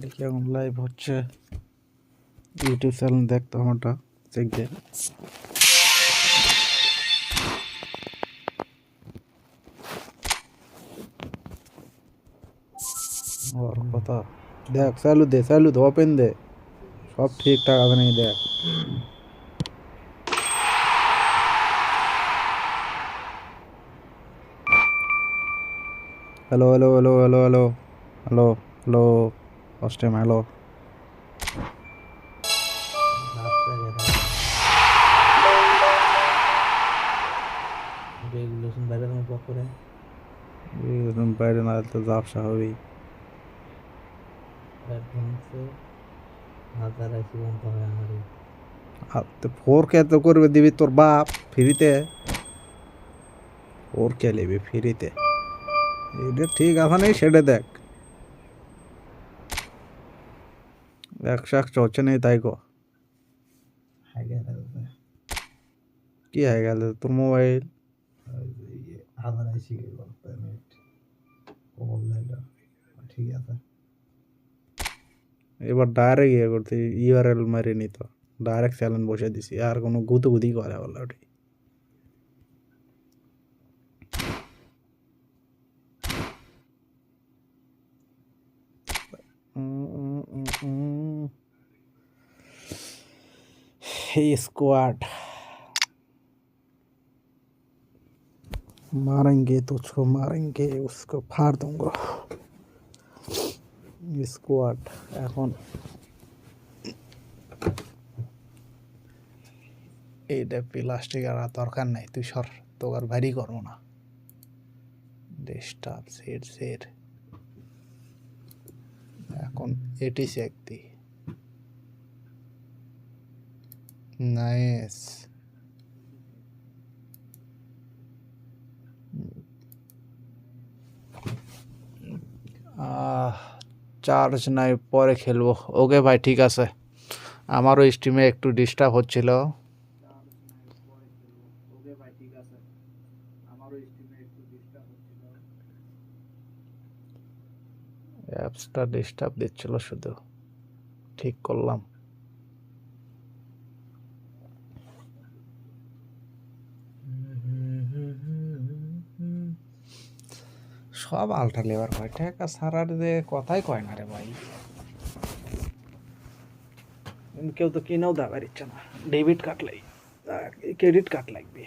Public এখন live হচ্ছে? YouTube channel দেখতো আমারটা চেক কথা, দেখ চালু দে চালু দে ওপেন দে। সব ঠিকঠাক আছে নাকি, দেখ। Hello hello hello hello hello hello hello first time hello regulation বাইরে তোমার পক্ষে একদম বাইরে না জাপসা হবেই তো ফোর কে তো করবে দিবি তোর বাপ ফ্রিতে ফোর কে নেবে ফ্রিতে এটা ঠিক আছে নেই সেটা দেখ আশি পেমেন্ট ও বললেন ঠিক আছে এবার ডাইরেক্ট ইয়ে করতে ইউআরএল মারি নি তো ডাইরেক্ট চ্যালেঞ্জ বসে দিছি আর কোনো গুতুগুতি করে বলে ওটি हे स्क्वाड मारेंगे तुझको मारेंगे उसको फाड़ दूंगा স্কোয়াড এখন এইটা প্লাস্টিক আর দরকার নাই তুই সর তোর আর ভারী করবো না ডেস্কটপ সেট সেট এখন এটি চেক দি নাইস চার্জ নাই পরে খেলব। ওকে ভাই ঠিক আছে। আমারও স্ট্রিমে একটু ডিস্টার্ব হচ্ছিল। অ্যাপসটা ডিস্টার্ব দিচ্ছিল শুধু। ঠিক করলাম। সব আলটা লেবার কয় টাকা সারার যে কথাই কয় না রে ভাই কেউ তো কিনেও দেওয়ার ইচ্ছা না ডেবিট কার্ড লাগবে ক্রেডিট কার্ড লাগবে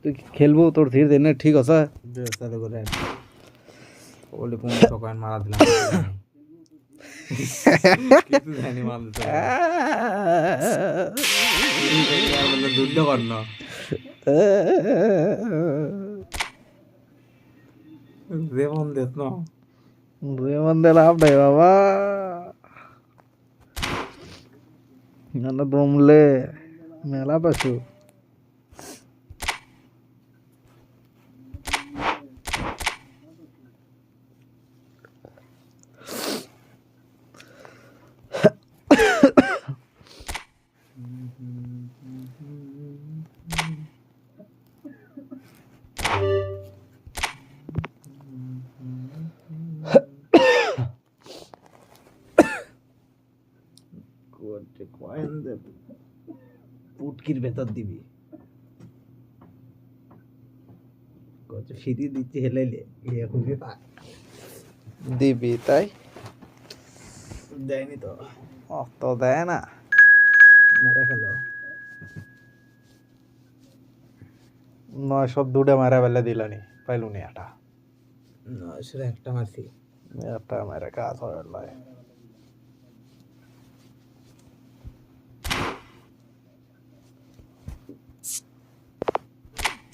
তুই কি খেলবো তোর ধীরে ধীরে ঠিক আছে সাথে করে ওলি কোন সকাল মারা দিলাম কিছু জানি মাল যুদ্ধ কর না যেমন দেশ না যেমন দে লাভ নাই বাবা না দমলে মেলা পাইছো কয়েন দে পুটকির ভেতর দিবি। কত ফিরি দিচ্ছে হেলাইলে খুবই দিবি তাই? দেয়নি তো। অত দেয় না। মেরে খেলো নয়শো দুটা মারা বেলা দিলানি পাইলুনি এটা নয়শোর একটা মারছি। একটা মেরে কাজ হয়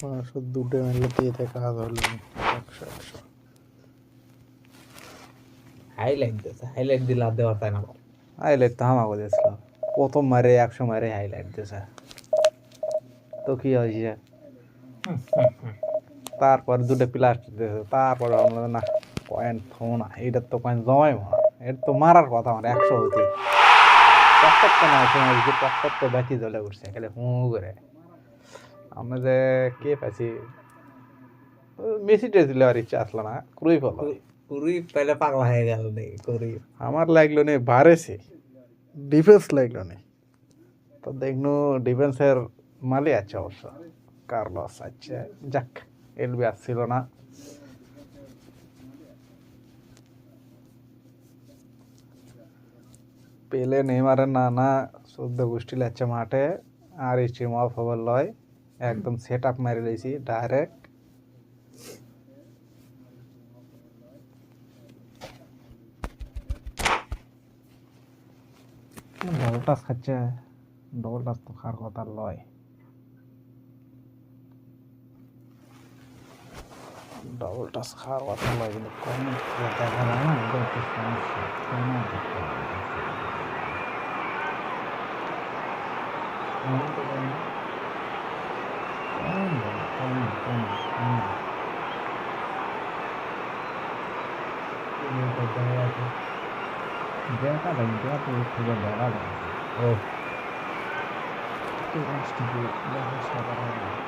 নয়শো দুটো মেলে দিয়ে কাজ হলো একশো একশো। হাইলাইট দিয়েছে হাইলাইট দিলে আর দেওয়ার তাই না বল। হাইলাইট তো আমাকে দিয়েছিল। প্রথম মারে একশো মারে হাইলাইট দিয়েছে। তো কি হয়েছে? তারপর দুটো প্লাস্টিক দিয়েছে। তারপর আমরা না কয়েন থো না। এইটার তো কয়েন জমাই না। এটা তো মারার কথা আমার একশো হতে পকেট তো না সময় পকেট তো ব্যাটি জ্বলে উঠছে। খালি হু করে। আমরা যে কে পাইছি মেসি টেসি লেওয়ার ইচ্ছা আসলো না ক্রুই ফলো পুরি পেলে পাগলা হয়ে গেল রে করি আমার লাগল নে বারেছে ডিফেন্স লাগল নে তো দেখনু ডিফেন্সের মালি আছে অবশ্য কার্লস আছে যাক এলবি আসছিল না পেলে নেইমারের নানা চোদ্দ গোষ্ঠী লাগছে মাঠে আর স্ট্রিম অফ হবার লয় একদম সেট আপ মারি লইছি ডাইরেক্ট ডবল টাচ খাচ্ছে ডবল টাচ তো খার কথা লয়। ডবল টাচ খাওয়ার কথা লয়, কিন্তু কম দেখা যায় না একটু সমস্যা। Hmm. Hmm. Dia kan banyak dia punya punya darah. Oh. Itu harus dibuat, dia harus sabar lagi.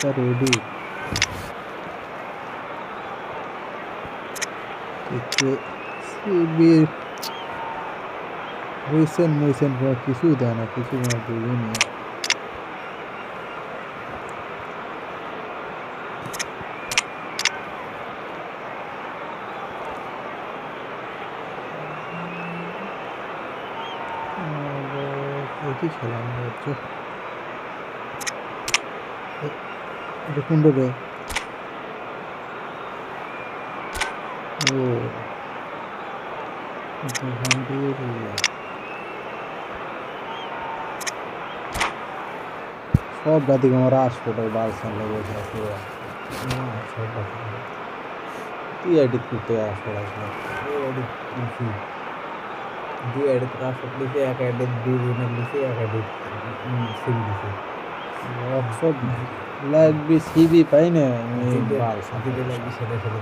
Rudy. শিবির। হয়েছেন মইছেন কিছুই দেয় না কিছু বুঝি নিয়ে কি খেলা হচ্ছে এটা কোন সব জাতিকে আমার আসপোটাল বালসান পুরো সব তুই এডিট করতে আসলে দুই এডিট রাষ্ট্র লিখে এক এডিট দুই দিনের লিখে এক এডিট দিছে সব লাগবে সিবি পাই না। বালসান দিতে লাগবে সেটা ফেলে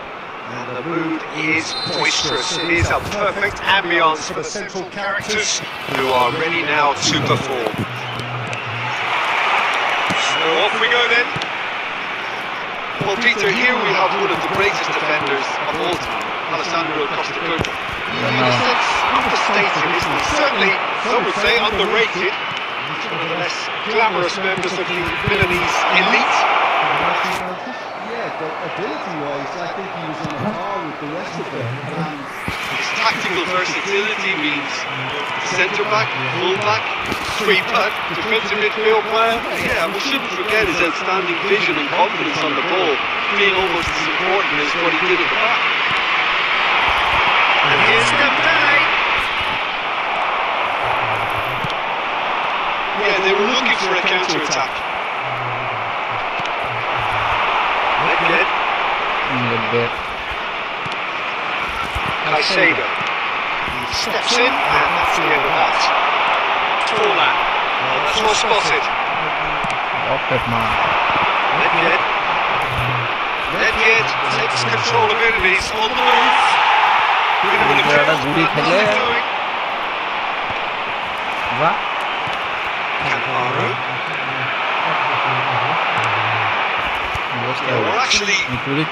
And the mood is boisterous. It is a perfect ambience for the central characters who are ready now to perform. So off we go then. Well, Peter, here we have one of the greatest defenders of all time, Alessandro Costa Curta. In a sense, understated, isn't? Certainly, some would say underrated. One of the less glamorous members of the Milanese elite. But ability-wise, I think he was on a par with the rest of them. Um, His tactical versatility means centre back, full back, three-back, defensive midfield player. Yeah, we shouldn't forget his outstanding vision and confidence on the ball, being almost as important as what he did at the back. And here's Dembele. Yeah, they were looking for a counter-attack. with Caicedo. He steps in and that's the end of that. Tourlan. Well, that's well spotted. Off that man. Nedved. Nedved takes control of enemies on the move. What? Camparo. goals. We're actually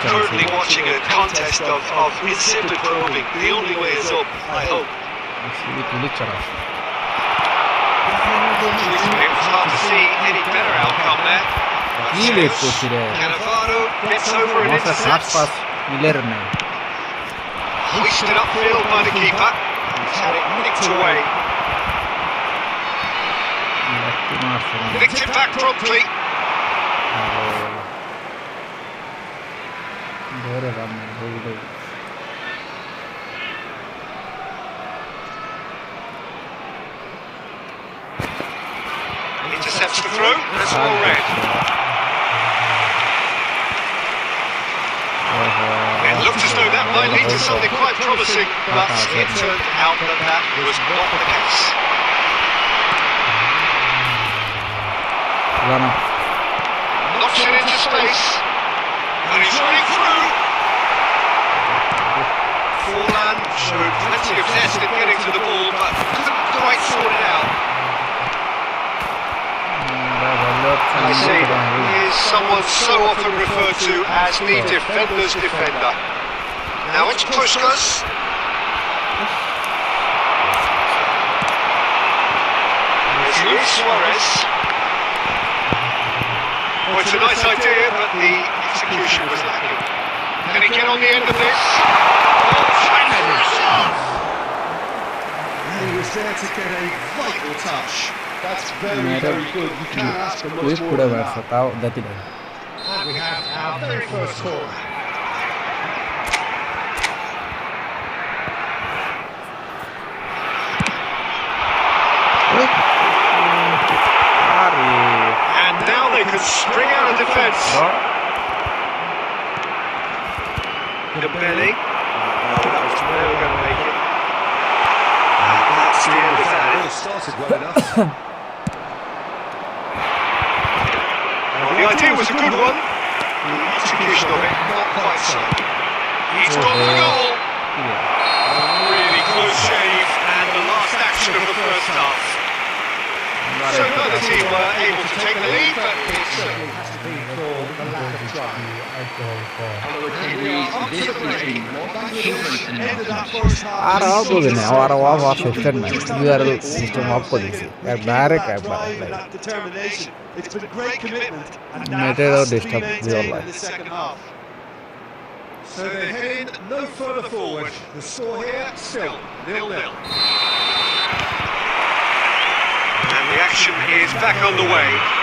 currently watching a contest of, of insipid probing. The only way is up, I hope. It's hard to see any better outcome there. Ile futile. Gets over an intercept. Milerne. Hoisted upfield by the keeper. He's had it nicked away. Nicked it back promptly. What have I been holding? Intercepts the throw. That's all red. It looked as though that might lead to something quite promising, but it turned out that that was not the case. Runner. Knocks it into space. And he's showed plenty of zest in getting to the ball, but couldn't quite sort it out. I see, he is someone so often referred to as the defender's defender. Now it's Puskas. It's Luis Suarez. Well, it's a nice idea, but the execution was lacking. Can he get on the end of this? was there to get a vital touch. That's very, very good. You can't ask for much more than that. that we have our very first corner. The idea was a good one. The execution of it, not quite so. He's got the goal. Really close shave and the last action of the first half. Certainly team were able to take the lead, but it certainly has to be the lack of trying. Or ಆಗೋದಿಲ್ಲ R off off extend ಮಾಡಿ U R L system of policy direct ಆಗಿ ಬರಲ್ಲ ಮೆಟೆಡ್ or disturb your life So they're heading no further forward. The score here still nil nil. Action is back on the way.